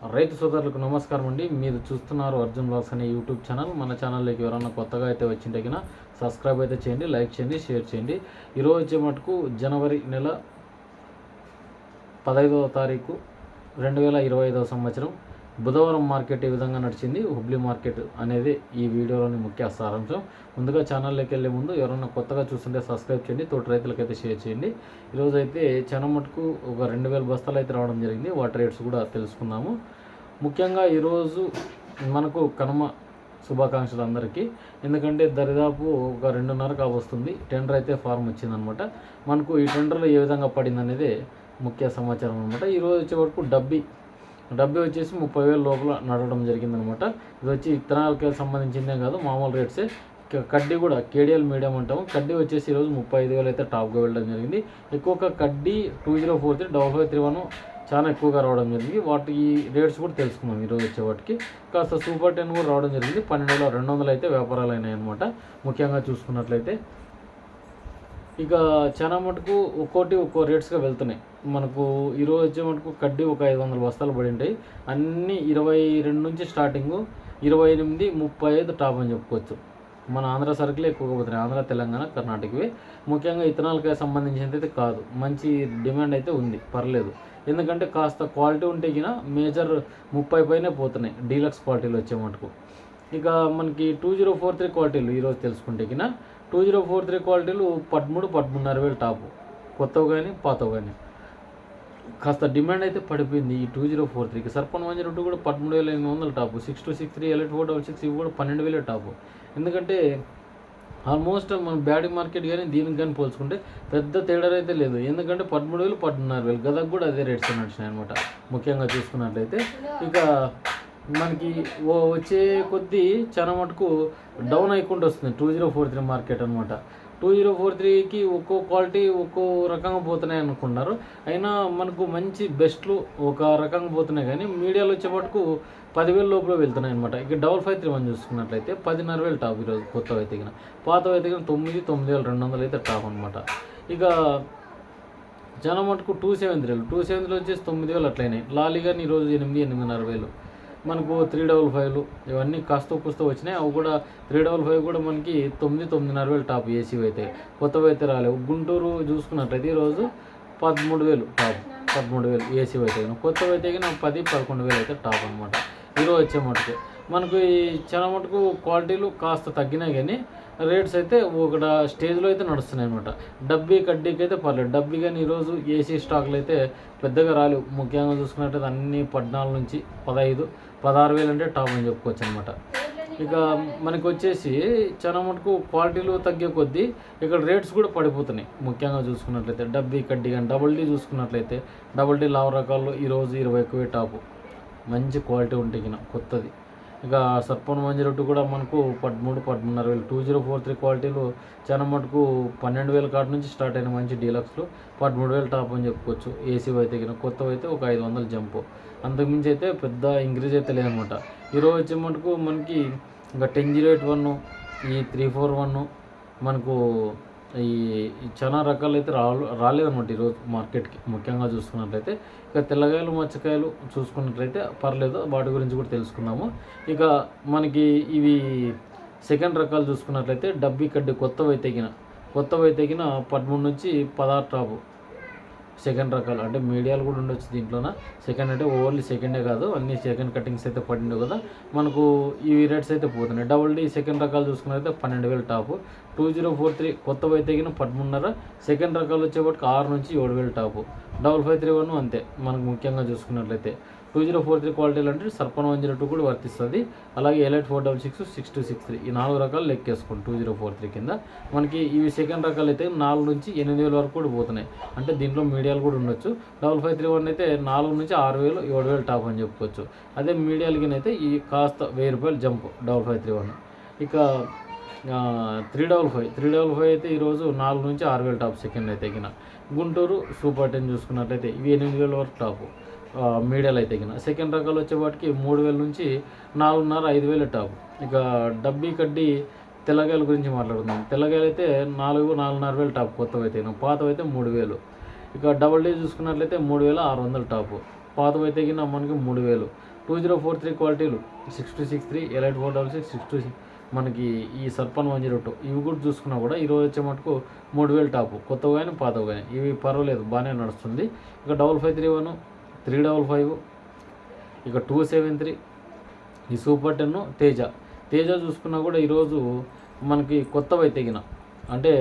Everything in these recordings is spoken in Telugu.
రైతు సోదరులకు నమస్కారం అండి. మీరు చూస్తున్నారు అర్జున్ బ్లాగ్స్ అనే యూట్యూబ్ ఛానల్. మన ఛానల్లోకి ఎవరైనా కొత్తగా అయితే వచ్చింటే కన్నా సబ్స్క్రైబ్ అయితే చేయండి లైక్ చేయండి షేర్ చేయండి. ఈరోజు వచ్చే మటుకు జనవరి నెల పదహైదవ తారీఖు రెండు వేల ఇరవై ఐదవ సంవత్సరం. బుధవారం మార్కెట్ ఏ విధంగా నడిచింది హుబ్లీ మార్కెట్ అనేది ఈ వీడియోలోని ముఖ్య సారాంశం. ముందుగా ఛానల్లోకి వెళ్ళే ముందు ఎవరైనా కొత్తగా చూస్తుంటే సబ్స్క్రైబ్ చేయండి తోటి రైతులకైతే షేర్ చేయండి. ఈరోజు అయితే చాలా మటుకు ఒక రెండు వేల బస్తాలు అయితే రావడం జరిగింది వాటి రేట్స్ కూడా తెలుసుకుందాము. ముఖ్యంగా ఈరోజు మనకు కనుమ శుభాకాంక్షలు అందరికీ. ఎందుకంటే దరిదాపు ఒక రెండున్నర కావస్తుంది టెండర్ అయితే ఫార్మ్ వచ్చిందనమాట. మనకు ఈ టెండర్లో ఏ విధంగా పడింది అనేది ముఖ్య సమాచారం అనమాట ఈరోజు వచ్చే వరకు డబ్బీ డబ్బే వచ్చేసి ముప్పై వేల లోపల నడవడం జరిగిందనమాట. ఇది వచ్చి ఇత్తనాలకి సంబంధించిందే కాదు మామూలు రేట్సే. కడ్డీ కూడా కేడిఎల్ మీడియం అంటాము. కడ్డీ వచ్చేసి ఈరోజు ముప్పై ఐదు వేలు అయితే టాప్గా వెళ్ళడం జరిగింది. ఎక్కువగా కడ్డీ two zero four three double five three one చాలా ఎక్కువగా రావడం జరిగింది. వాటి రేట్స్ కూడా తెలుసుకున్నాం ఈరోజు వచ్చే వాటికి. కాస్త సూపర్ టెన్ కూడా రావడం జరిగింది. పన్నెండు వేల రెండు వందలు అయితే వ్యాపారాలు అయినాయి అనమాట ముఖ్యంగా చూసుకున్నట్లయితే ఇక చాలా మటుకు ఒక్కోటి ఒక్కో రేట్స్గా వెళ్తున్నాయి. మనకు ఈరోజు వచ్చే మటుకు కడ్డీ ఒక ఐదు వందల బస్తాలు పడి ఉంటాయి. అన్నీ ఇరవై రెండు నుంచి స్టార్టింగ్ ఇరవై ఎనిమిది ముప్పై ఐదు టాప్ అని చెప్పుకోవచ్చు. మన ఆంధ్ర సరుకులే ఎక్కువగా పోతున్నాయి. ఆంధ్ర తెలంగాణ కర్ణాటకవి. ముఖ్యంగా ఇథనాల్కి సంబంధించినది అయితే కాదు. మంచి డిమాండ్ అయితే ఉంది. పర్లేదు. ఎందుకంటే కాస్త క్వాలిటీ ఉంటే కినా మేజర్ ముప్పై పైనే పోతున్నాయి. డీలక్స్ క్వాలిటీలు వచ్చే మటుకు. ఇక మనకి టూ జీరో ఫోర్ త్రీ క్వాలిటీలు ఈరోజు తెలుసుకుంటే కినా టూ జీరో ఫోర్ త్రీ క్వాలిటీలు పదమూడు పదమూడున్నర వేలు టాపు. కొత్తవి కానీ పాతవి కానీ కాస్త డిమాండ్ అయితే పడిపోయింది ఈ టూ జీరో ఫోర్ త్రీకి. సర్పన్ వన్ జీరో టూ కూడా పదమూడు వేల ఎనిమిది వందల top. Six two six three elite four double six ఇవి కూడా పన్నెండు వేలే టాపు. ఎందుకంటే ఆల్మోస్ట్ మన బ్యాటింగ్ మార్కెట్ కానీ దీనికి కానీ పోల్చుకుంటే పెద్ద తేడా అయితే లేదు. ఎందుకంటే పదమూడు వేలు పదమూడున్నర వేలు. గదకు కూడా అదే రేట్స్ నడిచినాయి అనమాట ముఖ్యంగా చూసుకున్నట్లయితే ఇక మనకి ఓ వచ్చే కొద్దీ చాలా మటుకు డౌన్ అయికుంటూ వస్తుంది. Two zero four three market అనమాట టూ జీరో ఫోర్ త్రీకి ఒక్కో క్వాలిటీ ఒక్కో రకంగా పోతున్నాయి అనుకున్నారు అయినా మనకు మంచి బెస్ట్లు ఒక రకంగా పోతున్నాయి కానీ మీడియాలో వచ్చే మటుకు పదివేల లోపల వెళ్తున్నాయి అనమాట ఇక డబల్ ఫైవ్ త్రీ వన్ చూసుకున్నట్లయితే పదిన్నర వేలు టాప్ ఈరోజు కొత్తవి అయితే గిన పాతవి అయితే తొమ్మిది తొమ్మిది వేల రెండు వందలు అయితే టాప్ అనమాట ఇక జనం మటుకు టూ సెవెన్ త్రీలు టూ సెవెన్ త్రీలు వచ్చేసి తొమ్మిది వేలు అట్లయినాయి. లాలీగా ఈరోజు ఎనిమిది ఎనిమిదిన్నర వేలు. మనకు త్రీ డబల్ ఫైవ్లు ఇవన్నీ కాస్త కుస్త వచ్చినాయి. అవి కూడా త్రీ డబల్ ఫైవ్ కూడా మనకి తొమ్మిది తొమ్మిదిన్నర వేలు టాప్ ఏసీ అయితే. కొత్తవి అయితే రాలేవు. గుంటూరు చూసుకున్నట్లయితే ఈరోజు పదమూడు వేలు టాప్ పదమూడు వేలు ఏసీ అయితే. కొత్తవి అయితే పది పదకొండు వేలు అయితే టాప్ అనమాట ఈరోజు వచ్చే మటుకు. మనకు ఈ చాలా మటుకు క్వాలిటీలు కాస్త తగ్గినాయి కానీ రేట్స్ అయితే ఒక స్టేజ్లో అయితే నడుస్తున్నాయి అనమాట డబ్బీ కడ్డీకి అయితే పర్లేదు. డబ్బీ కానీ ఈరోజు ఏసీ స్టాక్లు అయితే పెద్దగా రాలేవు. ముఖ్యంగా చూసుకున్నట్టయితే అన్ని పద్నాలుగు నుంచి పదహైదు పదహారు వేలు అంటే టాప్ అని చెప్పుకోవచ్చు అనమాట ఇక మనకు వచ్చేసి చాలా మటుకు క్వాలిటీలు తగ్గే కొద్దీ ఇక్కడ రేట్స్ కూడా పడిపోతున్నాయి. ముఖ్యంగా చూసుకున్నట్లయితే డబ్బీ కడ్డీ కానీ డబుల్ డీ చూసుకున్నట్లయితే డబుల్ డీ లావు రకాల్లో ఈరోజు ఇరవై ఎక్కువే టాపు. మంచి క్వాలిటీ ఉంటే కొత్తది. ఇక సర్పన్ వన్ జీరో టూ కూడా మనకు పదమూడు పదమూడున్నర వేలు. టూ జీరో ఫోర్ త్రీ క్వాలిటీలు చాలా మటుకు పన్నెండు వేల కాటి నుంచి స్టార్ట్ అయిన మంచి డీలక్స్లు. పదమూడు వేలు టాప్ అని చెప్పుకోవచ్చు. ఏసీ అయితే కింద కొత్తవి అయితే ఒక ఐదు వందలు జంపు. అంతకుమించి అయితే పెద్ద ఇంక్రీజ్ అయితే లేదనమాట. ఈరోజు వచ్చే మటుకు మనకి ఇంకా టెన్ జీరో ఎయిట్ వన్ ఈ త్రీ ఫోర్ వన్ మనకు ఈ చాలా రకాలు అయితే రా రాలేదన్నమాట ఈరోజు మార్కెట్కి. ముఖ్యంగా చూసుకున్నట్లయితే ఇక తెల్లకాయలు మచ్చకాయలు చూసుకున్నట్లయితే పర్లేదు వాటి గురించి కూడా తెలుసుకుందాము ఇక మనకి ఇవి సెకండ్ రకాలు చూసుకున్నట్లయితే డబ్బీ కడ్డీ కొత్తవి అయితే కొత్తవి అయితే పదమూడు నుంచి పదహారు టాపు. సెకండ్ రకాలు. అంటే మీడియాలు కూడా ఉండొచ్చు దీంట్లోన? సెకండ్ అంటే ఓన్లీ సెకండే కాదు అన్ని సెకండ్ కటింగ్స్ అయితే పడిండు కదా? మనకు ఈ రేట్స్ అయితే పోతున్నాయి. డబుల్ డి సెకండ్ రకాలు చూసుకున్నైతే పన్నెండు వేలు top. Two zero four three కొత్తవి అయితే గిన పదమూడున్నర సెకండ్ రకాలు వచ్చేప్పటికి ఆరు నుంచి ఏడు వేలు top. Double five three one అంతే మనకు ముఖ్యంగా చూసుకున్నట్లయితే. టూ జీరో ఫోర్ త్రీ క్వాలిటీలు అంటే సర్పన్ వన్ జీరో టూ కూడా వర్తిస్తుంది. అలాగే elite four double six six two six three ఈ నాలుగు రకాలు లెక్కేసుకోండి టూ జీరో ఫోర్ త్రీ కింద. మనకి ఇవి సెకండ్ రకాలు అయితే నాలుగు నుంచి ఎనిమిది వేల వరకు కూడా పోతున్నాయి. అంటే దీంట్లో మీడియాలు కూడా ఉండొచ్చు. డబల్ ఫైవ్ త్రీ వన్ అయితే నాలుగు నుంచి ఆరు వేలు ఏడు వేలు టాప్ అని చెప్పుకోవచ్చు. అదే మీడియాలకి అయితే ఈ కాస్త వెయ్యి రూపాయలు jump double five three one ఇక three double five three double five అయితే ఈరోజు నాలుగు నుంచి ఆరు వేలు టాప్ సెకండ్ అయితే ఎగిన గుంటూరు సూపర్ టెన్ చూసుకున్నట్లయితే ఇవి ఎనిమిది వేల వరకు టాపు మీడియాలు అయితే కింద సెకండ్ రకాలు వచ్చేవాటికి మూడు వేల నుంచి నాలుగున్నర ఐదు వేల టాప్. ఇక డబ్బీ కడ్డీ తెల్లగాయల గురించి మాట్లాడుతున్నాం తెల్లగాయలు అయితే నాలుగు నాలుగున్నర వేలు టాప్ కొత్తవి అయితే పాతవి అయితే మూడు వేలు. ఇక డబల్ డీ చూసుకున్నట్లయితే మూడు వేల ఆరు వందల టాపు. పాతవి అయితే కింద మనకి మూడు వేలు. టూ జీరో ఫోర్ త్రీ క్వాలిటీలు six two six three elite four double six six two మనకి ఈ సర్పన్ వన్ జీరో టూ. ఇవి కూడా చూసుకున్నా కూడా ఈరోజు వచ్చే మటుకు మూడు వేలు టాపు. కొత్తవి కానీ పాతవి కానీ ఇవి పర్వాలేదు బాగానే నడుస్తుంది. ఇక double five three one three double five. ఇక టూ సెవెన్ త్రీ. ఈ సూపర్ టెన్ తేజ. తేజ చూసుకున్నా కూడా ఈరోజు మనకి కొత్తవి తెగిన. అంటే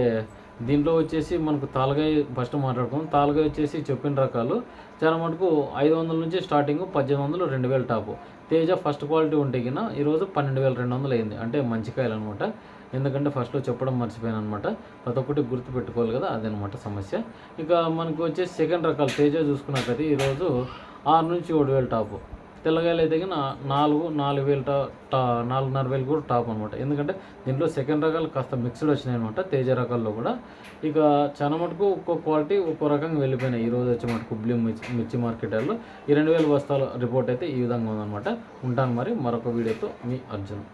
దీంట్లో వచ్చేసి మనకు తాలగాయ ఫస్ట్ మాట్లాడుకుందాం. తాలగాయ వచ్చేసి చెప్పిన రకాలు. చాలా మటుకు ఐదు వందల నుంచి స్టార్టింగ్ పద్దెనిమిది వందలు రెండు వేలు టాపు. తేజ ఫస్ట్ క్వాలిటీ ఉంటే కింద ఈరోజు పన్నెండు వేల రెండు వందలు అయింది. అంటే మంచి కాయలు అనమాట ఎందుకంటే ఫస్ట్లో చెప్పడం మర్చిపోయాను అనమాట ప్రతి ఒక్కటి గుర్తు పెట్టుకోవాలి కదా అదనమాట సమస్య. ఇక మనకు వచ్చేసి సెకండ్ రకాలు. తేజ చూసుకున్నట్లయితే ఈరోజు ఆరు నుంచి ఏడు వేలు టాపు. తెల్లగాయలు అయితే నాలుగు నాలుగు వేలు టా టా నాలుగున్నర వేలు కూడా టాప్ అనమాట ఎందుకంటే దీంట్లో సెకండ్ రకాలు కాస్త మిక్స్డ్ వచ్చినాయి అనమాట తేజ రకాల్లో కూడా. ఇక చాలా మటుకు ఒక్కో క్వాలిటీ ఒక్కో రకంగా వెళ్ళిపోయినాయి. ఈ రోజు వచ్చే మటుకు బ్లూ మిర్చి మిర్చి మార్కెట్లో ఈ రెండు వేల బస్తాల రిపోర్ట్ అయితే ఈ విధంగా ఉందన్నమాట. ఉంటాను మరి మరొక వీడియోతో మీ అర్జున్.